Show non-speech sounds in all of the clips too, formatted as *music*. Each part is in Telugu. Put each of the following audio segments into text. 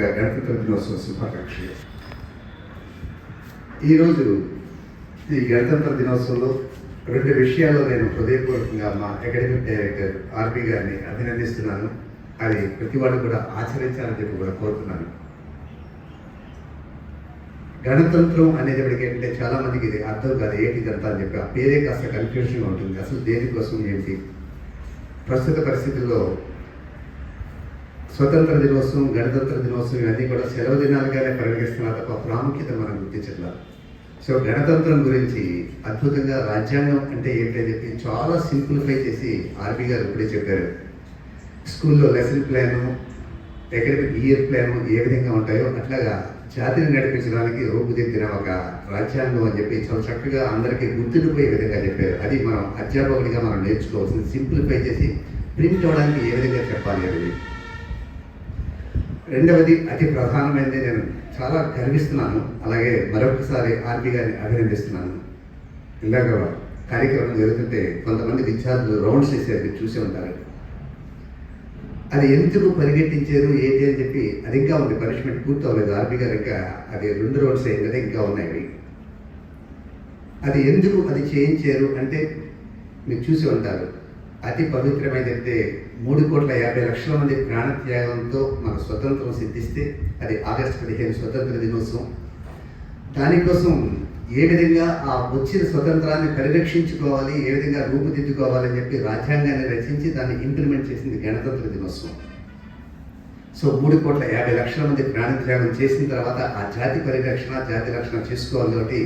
గణతంత్ర దినోత్సవ శుభాకాంక్షలు. ఈరోజు ఈ గణతంత్ర దినోత్సవంలో రెండు విషయాల్లో నేను హృదయపూర్వకంగా మా అకాడమిక్ డైరెక్టర్ ఆర్బీ గారిని అభినందిస్తున్నాను. అది ప్రతి వాళ్ళు కూడా ఆచరించాలని చెప్పి కూడా కోరుతున్నాను. గణతంత్రం అనేది అంటే చాలా మందికి ఇది అర్థం కాదు ఏంటి ఇదంతా అని చెప్పి ఆ పేరే కాస్త కన్ఫ్యూజన్గా ఉంటుంది. అసలు దేనికోసం ఏంటి? ప్రస్తుత పరిస్థితుల్లో స్వతంత్ర దినోత్సవం గణతంత్ర దినోత్సవం ఇవన్నీ కూడా సెలవు దినాలుగానే పరిగణిస్తున్నారు తప్ప ప్రాముఖ్యత మనం గుర్తించట్లా సో గణతంత్రం గురించి అద్భుతంగా రాజ్యాంగం అంటే ఏంటని చెప్పి చాలా సింప్లిఫై చేసి ఆర్బీ గారు ఇప్పుడే చెప్పారు. స్కూల్లో lesson plan academic year plan ఏ విధంగా ఉంటాయో అట్లాగా జాతిని నడిపించడానికి రూపుదిద్దిన ఒక రాజ్యాంగం అని చెప్పి చాలా చక్కగా అందరికీ గుర్తుండిపోయే విధంగా చెప్పారు. అది మనం అధ్యాపకుడిగా మనం నేర్చుకోవాల్సింది. సింప్లిఫై చేసి ప్రింట్ అవడానికి ఏ విధంగా చెప్పాలి అనేది. రెండవది అతి ప్రధానమైనది నేను చాలా గర్విస్తున్నాను. అలాగే మరొకసారి ఆర్పి గారిని అభినందిస్తున్నాను. ఇలాగ కార్యక్రమం జరుగుతుంటే కొంతమంది విద్యార్థులు రౌండ్స్ వేసేది చూసి ఉంటారు. అది ఎందుకు పరిగెట్టించారు ఏంటి అని చెప్పి అది ఇంకా ఉంది. పనిష్మెంట్ పూర్తి అవ్వలేదు. ఆర్పి గారు ఇంకా అది రెండు రౌండ్స్ అయింది కదా ఇంకా ఉన్నాయి అవి. అది ఎందుకు అది చేయించారు అంటే మీరు చూసి ఉంటారు. అతి పవిత్రమైనదైతే మూడు కోట్ల యాభై లక్షల మంది ప్రాణత్యాగంతో మన స్వతంత్రం సిద్ధిస్తే అది ఆగస్టు పదిహేను స్వతంత్ర దినోత్సవం. దానికోసం ఏ విధంగా ఆ వచ్చిన స్వతంత్రాన్ని పరిరక్షించుకోవాలి ఏ విధంగా రూపుదిద్దుకోవాలని చెప్పి రాజ్యాంగాన్ని రచించి దాన్ని ఇంప్లిమెంట్ చేసింది గణతంత్ర దినోత్సవం. సో మూడు కోట్ల యాభై లక్షల మంది ప్రాణత్యాగం చేసిన తర్వాత ఆ జాతి పరిరక్షణ జాతి రక్షణ చేసుకోవాలి కాబట్టి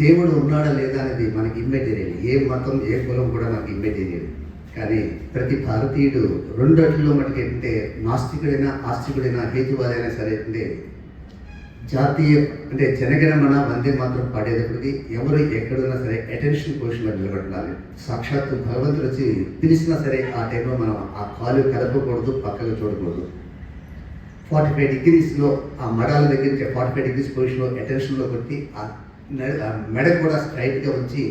దేవుడు ఉన్నాడా లేదా అనేది మనకి ఇమ్మెటీరియల్ ఏ మతం ఏ కులం కూడా మనకి ఇమ్మెటీరియల్ కానీ ప్రతి భారతీయుడు రెండట్లో మటుకు ఏంటంటే నాస్తికుడైనా ఆస్తికుడైనా హేతువాదైనా సరే అంటే జాతీయ అంటే జనగణమన వందే మాత్రం పాడేటప్పటికి ఎవరు ఎక్కడున్నా సరే అటెన్షన్ పొజిషన్లో నిలబడాలి. సాక్షాత్తు భగవంతుడు వచ్చి పిలిచినా సరే ఆ టైంలో మనం ఆ కాలు కలపకూడదు పక్కకు చూడకూడదు. ఫార్టీ ఫైవ్ డిగ్రీస్లో ఆ మడాల దగ్గర నుంచి ఫార్టీ ఫైవ్ డిగ్రీస్ పొజిషన్లో అటెన్షన్లో కొట్టి ఆ ఆ మెడ కూడా స్ట్రైట్గా ఉంచి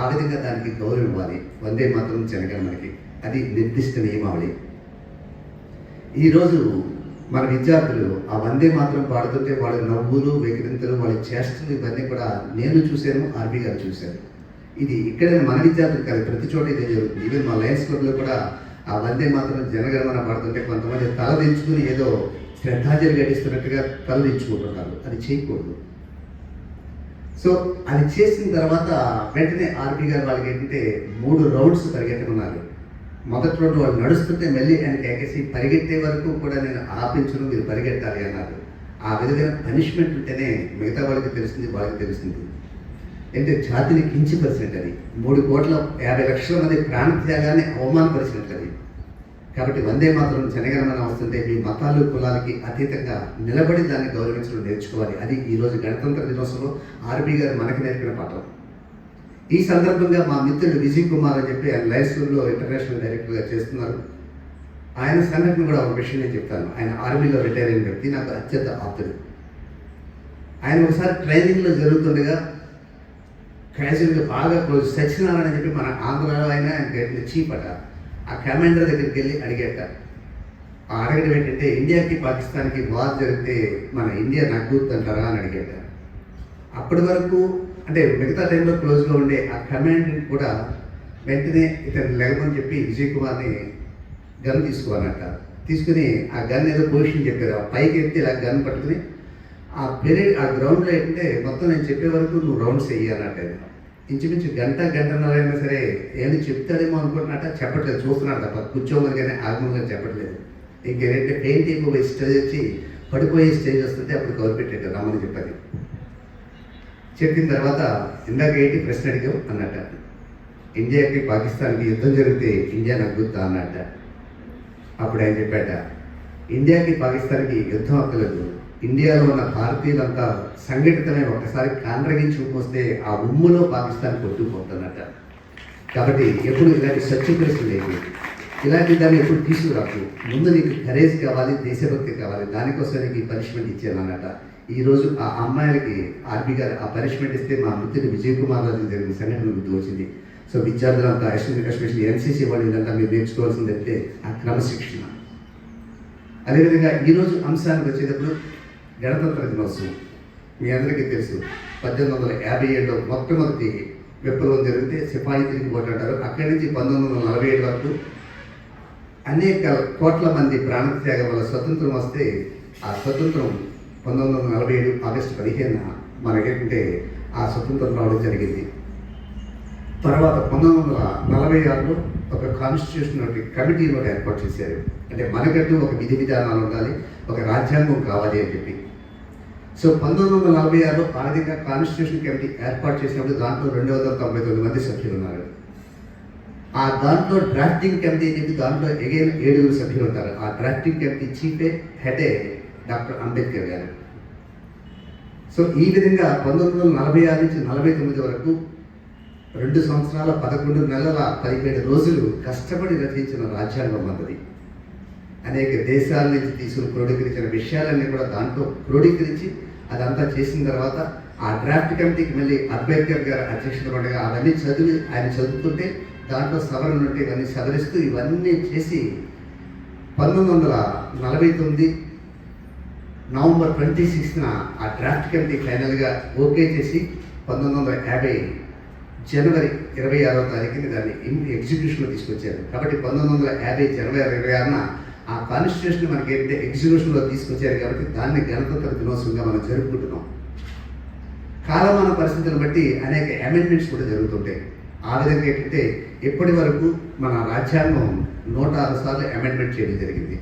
ఆ విధంగా దానికి గౌరవం ఇవ్వాలి. వందే మాత్రం జనగణమనకి అది నిర్దిష్ట నియమావళి. ఈరోజు మన విద్యార్థులు ఆ వందే మాత్రం పాడుతుంటే వాళ్ళ నవ్వులు వెకిరింతలు వాళ్ళ చేష్టలు ఇవన్నీ కూడా నేను చూశాను ఆర్బీ గారు చూశాను ఇది ఇక్కడ మన విద్యార్థులు కాదు ప్రతి చోట ఇదే జరుగుతుంది. ఈవెన్ మా లయన్స్ క్లబ్లో కూడా ఆ వందే మాత్రం జనగణమన పాడుతుంటే కొంతమంది తల దించుకుని ఏదో శ్రద్ధాంజలి గడిస్తున్నట్టుగా తల దించుకుంటున్నారు అది చేయకూడదు. సో అది చేసిన తర్వాత వెంటనే ఆర్పీ గారు వాళ్ళకి ఏంటంటే మూడు రౌండ్స్ పరిగెట్టమన్నారు మొదటి రౌండ్ వాళ్ళు నడుస్తుంటే మళ్ళీ ఆయనకి ఎగసి పరిగెత్తే వరకు కూడా నేను ఆపించను మీరు పరిగెట్టాలి అన్నారు. ఆ విధమైన పనిష్మెంట్ ఉంటేనే మిగతా వాళ్ళకి తెలిసింది వాళ్ళకి తెలిసింది అంటే జాతిని కించిపరిచినట్టు అది మూడు కోట్ల యాభై లక్షల మంది ప్రాణత్యాగాన్ని అవమానపరిచినట్టు అది కాబట్టి వందే మాత్రం జనగణమన వస్తుంటే మీ మతాలు కులాలకి అతీతంగా నిలబడి దాన్ని గౌరవించడం నేర్చుకోవాలి. అది ఈరోజు గణతంత్ర దినోత్సవంలో ఆర్బీ గారు మనకి నేర్పిన పాఠం. ఈ సందర్భంగా మా మిత్రుడు విజయ్ కుమార్ అని చెప్పి ఆయన లైఫ్ స్కూల్లో ఇంటర్నేషనల్ డైరెక్టర్గా చేస్తున్నారు. ఆయన సంఘటన కూడా ఒక విషయం నేను చెప్తాను. ఆయన ఆర్మీలో రిటైర్ అయిన వ్యక్తి నాకు అత్యంత ఆప్తుడు. ఆయన ఒకసారి ట్రైనింగ్లో జరుగుతుండగా క్యాజువల్గా బాగా క్లోజ్ సత్యనారాయణ అని చెప్పి మన ఆంధ్రలో అయినా ఆయన చీప్ అట. ఆ కమాండర్ దగ్గరికి వెళ్ళి అడిగేట ఆ అడగడం ఏంటంటే ఇండియాకి పాకిస్తాన్కి వార్ జరిగితే మన ఇండియా నగ్గుత్ అంటారా అని అడిగేట అప్పటి వరకు అంటే మిగతా టైంలో క్లోజ్లో ఉండే ఆ కమాండర్ కూడా వెంటనే ఇతను లెగమని చెప్పి విజయ్ కుమార్ని గన్ తీసుకోవాలంట. తీసుకుని ఆ గన్ ఏదో పొజిషన్ చెప్పారు. ఆ పైకి ఎత్తి ఇలా గన్ పట్టుకుని ఆ పీరియడ్ ఆ గ్రౌండ్లో ఏంటంటే మొత్తం నేను చెప్పే వరకు నువ్వు రౌండ్స్ వెయ్యాలంటే ఇంచుమించు గంట గంటన్నర అయినా సరే ఏమి చెప్తాడేమో అనుకుంటున్నట్ట చెప్పట్లేదు. చూస్తున్నాడు తప్ప. కూర్చోమని కానీ ఆగమని చెప్పట్లేదు. ఇంకేంటంటే పెయింట్ అయిపోయి స్టేజ్ వచ్చి పడిపోయే స్టేజ్ వస్తుంటే అప్పుడు కవర్ పెట్టాడు రమ్మని చెప్పని చెప్పిన తర్వాత ఇందాక ఏంటి ప్రశ్న అడిగావు? అన్నట్ట. ఇండియాకి పాకిస్తాన్కి యుద్ధం జరిగితే ఇండియా నగ్గుతా అన్నట్ట. అప్పుడు ఆయన చెప్పాట ఇండియాకి పాకిస్తాన్కి యుద్ధం అక్కలేదు ఇండియాలో ఉన్న భారతీయులంతా సంఘటితమై ఒకసారి కాండ్రగించి వస్తే ఆ ఉమ్ములో పాకిస్తాన్ కొట్టుకుపోతున్నట్ట కాబట్టి ఎప్పుడు ఇలాంటి సత్యపరిస్థితి లేదు ఇలాంటి దాన్ని ఎప్పుడు తీసుకురాకు. ముందు నీకు కరేజ్ కావాలి దేశభక్తి కావాలి. దానికోసం నీకు ఈ పనిష్మెంట్ ఇచ్చాను అన్నట ఆ అమ్మాయిలకి ఆర్బీ గారు ఆ పనిష్మెంట్ ఇస్తే మా మిత్రుడు విజయ్ కుమార్ రాజు జరిగిన సంఘటన గుర్తు వచ్చింది సో విద్యార్థులంతా ఎస్ఎన్ ఎస్పెషల్లీ ఎన్సీసీ వాళ్ళు ఇదంతా మీరు నేర్చుకోవాల్సిందంటే ఆ క్రమశిక్షణ. అదేవిధంగా ఈరోజు అంశానికి వచ్చేటప్పుడు గణతంత్ర దినోత్సవం. మీ అందరికీ తెలుసు పద్దెనిమిది వందల యాభై ఏడులో మొట్టమొదటి విప్లవం జరిగితే సిపాయి తిరిగి పోటాడారు అక్కడి నుంచి పంతొమ్మిది వందల నలభై ఏడు వరకు అనేక కోట్ల మంది ప్రాణత్యాగం వల్ల స్వతంత్రం వస్తే ఆ స్వతంత్రం పంతొమ్మిది వందల నలభై ఏడు ఆగస్టు పదిహేను మనకేంటంటే ఆ స్వతంత్రం రావడం జరిగింది. తర్వాత పంతొమ్మిది వందల నలభై ఆరులో ఒక కాన్స్టిట్యూషన్ ఒకటి కమిటీ ఏర్పాటు చేశారు. అంటే మనకంటూ ఒక విధి విధానాలు ఉండాలి ఒక రాజ్యాంగం కావాలి అని చెప్పి. సో పంతొమ్మిది వందల నలభై ఆరులో ఆర్థిక కాన్స్టిట్యూషన్ కమిటీ ఏర్పాటు చేసినప్పుడు దాంట్లో రెండు వందల తొంభై తొమ్మిది మంది సభ్యులు ఉన్నారు ఆ దాంట్లో డ్రాఫ్టింగ్ కమిటీ అని చెప్పి దాంట్లో ఎగైన్ ఏడుగురు సభ్యులు ఉంటారు. ఆ డ్రాఫ్టింగ్ కమిటీ చీఫే హెడే డాక్టర్ అంబేద్కర్ గారు. సో ఈ విధంగా పంతొమ్మిది వందల నలభై ఆరు నుంచి నలభై తొమ్మిది వరకు రెండు సంవత్సరాల పదకొండు నెలల పదిహేడు రోజులు కష్టపడి రచించిన రాజ్యాంగం అన్నది. అనేక దేశాల నుంచి తీసుకుని క్రోడీకరించిన విషయాలన్నీ కూడా దాంట్లో క్రోడీకరించి అదంతా చేసిన తర్వాత ఆ డ్రాఫ్ట్ కమిటీకి మళ్ళీ అంబేద్కర్ గారు అధ్యక్షత ఉండగా అవన్నీ చదివి ఆయన చదువుతుంటే దాంట్లో సవరణ ఉంటే ఇవన్నీ సవరిస్తూ ఇవన్నీ చేసి పంతొమ్మిది వందల నలభై తొమ్మిది నవంబర్ ట్వంటీ సిక్స్న ఆ డ్రాఫ్ట్ కమిటీ ఫైనల్గా ఓకే చేసి పంతొమ్మిది వందల యాభై జనవరి ఇరవై ఆరో తారీఖుని దాన్ని ఎగ్జిక్యూషన్లో తీసుకొచ్చారు. కాబట్టి పంతొమ్మిది వందల యాభై జనవరి ఇరవై ఆరున ఆ కాన్స్టిట్యూషన్ మనకి ఏంటంటే ఎగ్జిక్యూషన్లో తీసుకొచ్చారు కాబట్టి దాన్ని గణతంత్ర దినోత్సవంగా మనం జరుపుకుంటున్నాం. కాలమాన పరిస్థితులను బట్టి అనేక అమెండ్మెంట్స్ కూడా జరుగుతుంటాయి. ఆ విధంగా ఏంటంటే ఇప్పటి వరకు మన రాజ్యాంగం నూట ఆరు సార్లు అమెండ్మెంట్ చేయడం జరిగింది.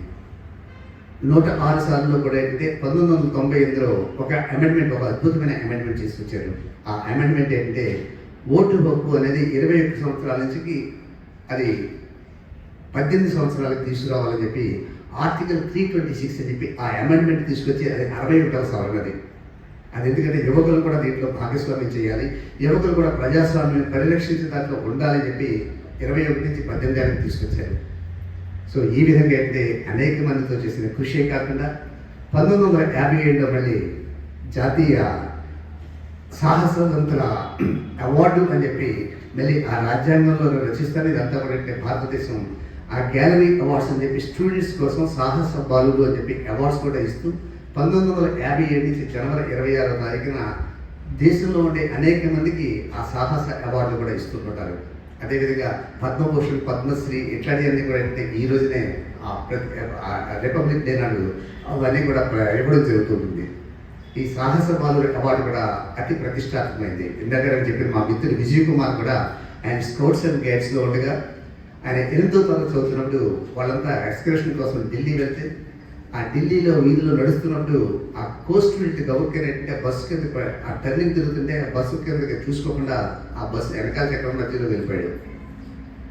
నూట ఆరు సార్లు కూడా ఏంటంటే పంతొమ్మిది వందల తొంభై ఎనిమిదిలో ఒక అమెండ్మెంట్ ఒక అద్భుతమైన అమెండ్మెంట్ తీసుకొచ్చారు ఆ అమెండ్మెంట్ ఏంటంటే ఓటు హక్కు అనేది ఇరవై ఒక్క సంవత్సరాల నుంచి అది పద్దెనిమిది సంవత్సరాలకు తీసుకురావాలని చెప్పి ఆర్టికల్ త్రీ ట్వంటీ సిక్స్ అని చెప్పి ఆ అమెండ్మెంట్ తీసుకొచ్చి అది అరవై ఒకటవ సవరణది అది. ఎందుకంటే యువకులు కూడా దీంట్లో భాగస్వామ్యం చేయాలి యువకులు కూడా ప్రజాస్వామ్యం పరిరక్షించే దాంట్లో ఉండాలని చెప్పి ఇరవై ఒకటి నుంచి పద్దెనిమిది ఏళ్ళకి తీసుకొచ్చారు. సో ఈ విధంగా అయితే అనేక మందితో చేసిన కృషి కాకుండా పంతొమ్మిది వందల యాభై ఏడులో మళ్ళీ జాతీయ సాహసవంతుల *clears throat* అవార్డు అని చెప్పి మళ్ళీ ఆ రాజ్యాంగంలో రచిస్తాను ఇదంతా కూడా అంటే భారతదేశం ఆ గ్యాలరీ అవార్డ్స్ అని చెప్పి స్టూడెంట్స్ కోసం సాహస బాలుడు అని చెప్పి అవార్డ్స్ కూడా ఇస్తూ పంతొమ్మిది వందల యాభై ఏడు నుంచి జనవరి ఇరవై ఆరో తారీఖున దేశంలో ఉండే అనేక మందికి ఆ సాహస అవార్డులు కూడా ఇస్తుంటారు అదేవిధంగా పద్మభూషణ్ పద్మశ్రీ ఇట్లాంటివన్నీ కూడా అంటే ఈ రోజునే ఆ ప్రతి ఆ రిపబ్లిక్ డే నాడు అవన్నీ కూడా ఇవ్వడం జరుగుతుంటుంది. ఈ సాహస బాలుల అవార్డు కూడా అతి ప్రతిష్టాత్మకమైంది. ఇందాక చెప్పిన మా మిత్రుడు విజయ్ కుమార్ కూడా ఆయన స్కౌట్స్ అండ్ గైడ్స్లో ఉండగా ఆయన ఎనిమిదో తరగతి చదువుతున్నప్పుడు వాళ్ళంతా ఎక్స్కర్షన్ కోసం ఢిల్లీ వెళ్తే ఆ ఢిల్లీలో వీధిలో నడుస్తున్నప్పుడు ఆ కోస్ట్ వెళ్ళి అంటే బస్సు కింద ఆ టర్నింగ్ తిరుగుతుంటే ఆ బస్సు కిందకి చూసుకోకుండా ఆ బస్సు వెనకాల చక్రం మధ్యలో వెళ్ళిపోయాడు.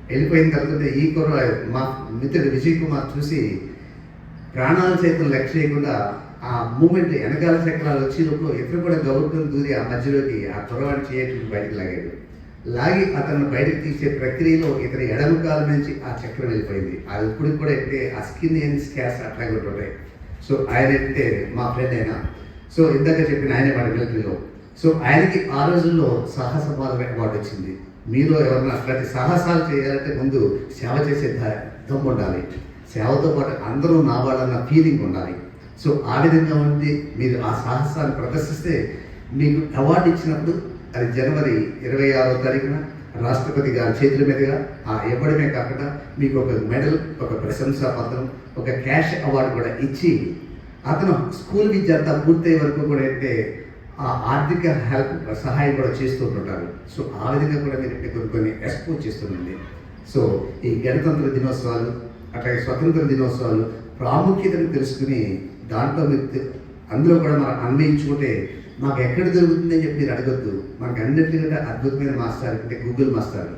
వెళ్ళిపోయిన తర్వాత ఈ కూర మా మిత్రుడు విజయ్ కుమార్ చూసి ప్రాణాల చేతులు లెక్క చేయకుండా ఆ మూమెంట్ వెనకాల చక్రాలు వచ్చినప్పుడు ఇతరు కూడా గౌరవం దూరి ఆ మధ్యలోకి ఆ కుర్రవాడిని చేయటం బయటకు లాగాడు. లాగి అతను బయటకు తీసే ప్రక్రియలో ఇతని ఎడమ కాలు నుంచి ఆ చక్రం వెళ్ళిపోయింది. అది ఇప్పుడు కూడా అయితే ఆ స్కిన్ అండ్ స్కాస్ అట్లాగే ఉంటుంటాయి. సో ఆయన ఏంటంటే మా ఫ్రెండ్ అయినా సో ఇందాక చెప్పిన ఆయనే వాడి మిలిటరీలో సో ఆయనకి ఆ రోజుల్లో సాహస బాధ అవార్డు వచ్చింది. మీరు ఎవరైనా అట్లాంటి సాహసాలు చేయాలంటే ముందు సేవ చేసే దమ్ము ఉండాలి. సేవతో పాటు అందరూ నా వాళ్ళన్న ఫీలింగ్ ఉండాలి. సో ఆ విధంగా ఉండి మీరు ఆ సాహసాన్ని ప్రదర్శిస్తే మీకు అవార్డు ఇచ్చినప్పుడు అది జనవరి ఇరవై ఆరో తారీఖున రాష్ట్రపతి గారి చేతుల మీదుగా ఆ ఇవ్వడమే కాకుండా మీకు ఒక మెడల్ ఒక ప్రశంసా పత్రం ఒక క్యాష్ అవార్డు కూడా ఇచ్చి అతను స్కూల్ విద్య అంతా పూర్తయ్యే వరకు కూడా అయితే ఆ ఆర్థిక హెల్ప్ సహాయం కూడా చేస్తూ ఉంటారు. సో ఆ విధంగా కూడా మీరు కొన్ని కొన్ని ఎక్స్పోజ్ చేస్తుండండి. సో ఈ గణతంత్ర దినోత్సవాలు అట్లాగే స్వతంత్ర దినోత్సవాలు ప్రాముఖ్యతను తెలుసుకుని దాంట్లో మీరు అందులో కూడా మనం అన్వయించుకుంటే మాకు ఎక్కడ దొరుకుతుందని చెప్పి మీరు అడగొద్దు. మనకు అన్నిటికంటే అద్భుతమైన మాస్టర్ అంటే Google master.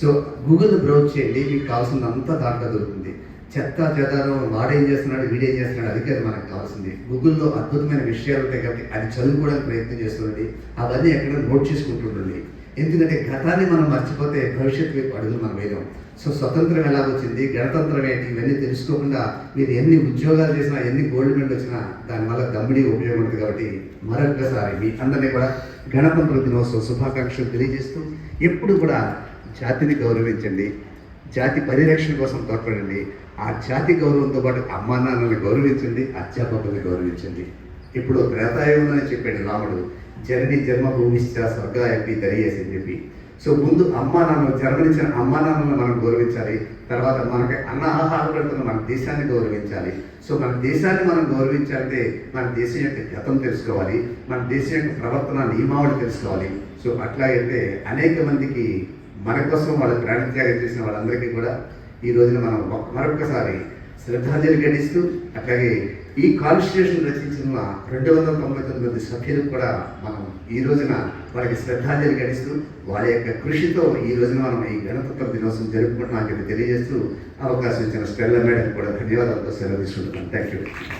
So Google browse చేయండి మీకు కావాల్సిందంతా దాంట్లో దొరుకుతుంది. చెత్త చెదారం వాడేం చేస్తున్నాడు వీడేం చేస్తున్నాడు అది కాదు మనకు కావాల్సింది. గూగుల్లో అద్భుతమైన విషయాలు ఉంటాయి కాబట్టి అది చదువుకోవడానికి ప్రయత్నం చేస్తుండండి. అవన్నీ ఎక్కడ నోట్ చేసుకుంటుండండి. ఎందుకంటే గతాన్ని మనం మర్చిపోతే భవిష్యత్తు వైపు అడుగులు మనం వేయడం సో స్వతంత్రం ఎలా వచ్చింది గణతంత్రం ఏంటి ఇవన్నీ తెలుసుకోకుండా మీరు ఎన్ని ఉద్యోగాలు చేసినా ఎన్ని గోల్డ్ మెడల్ వచ్చినా దానివల్ల దమ్మిడి ఉపయోగం ఉంటుంది కాబట్టి మరొకసారి మీ అందరినీ కూడా గణతంత్ర దినోత్సవ శుభాకాంక్షలు తెలియజేస్తూ ఎప్పుడు కూడా జాతిని గౌరవించండి జాతి పరిరక్షణ కోసం తోడ్పడండి ఆ జాతి గౌరవంతో పాటు అమ్మానాన్నని గౌరవించండి అధ్యాపకుల్ని గౌరవించండి. ఇప్పుడు త్రేతాయుగం అని చెప్పాడు రాముడు జనని జన్మభూమిశ్చ స్వర్గ ఎంపి తెలియసి అని చెప్పి. సో ముందు అమ్మా నాన్న జన్మనిచ్చిన అమ్మా నాన్నలను మనం గౌరవించాలి. తర్వాత మనకి అన్న ఆహారం పెడుతున్న మన దేశాన్ని గౌరవించాలి. సో మన దేశాన్ని మనం గౌరవించాలంటే మన దేశం యొక్క గతం తెలుసుకోవాలి. మన దేశం యొక్క ప్రవర్తన నియమావళి తెలుసుకోవాలి. సో అట్లాగైతే అనేక మందికి మన కోసం వాళ్ళు ప్రాణత్యాగం చేసిన వాళ్ళందరికీ కూడా ఈ రోజున మనం మరొకసారి శ్రద్ధాంజలి ఘటిస్తూ అట్లాగే ఈ కాన్స్టిట్యూషన్ రచించిన రెండు వందల తొంభై తొమ్మిది సభ్యులు కూడా మనం ఈ రోజున వారికి శ్రద్ధాంజలి ఘటిస్తూ వాళ్ళ యొక్క కృషితో ఈ రోజున మనం ఈ గణతంత్ర దినోత్సవం జరుపుకుంటున్నాం అని తెలియజేస్తూ అవకాశం ఇచ్చిన స్టెల్ల మేడం కూడా ధన్యవాదాలతో సెలవు తీసుకుంటున్నాను థ్యాంక్ యూ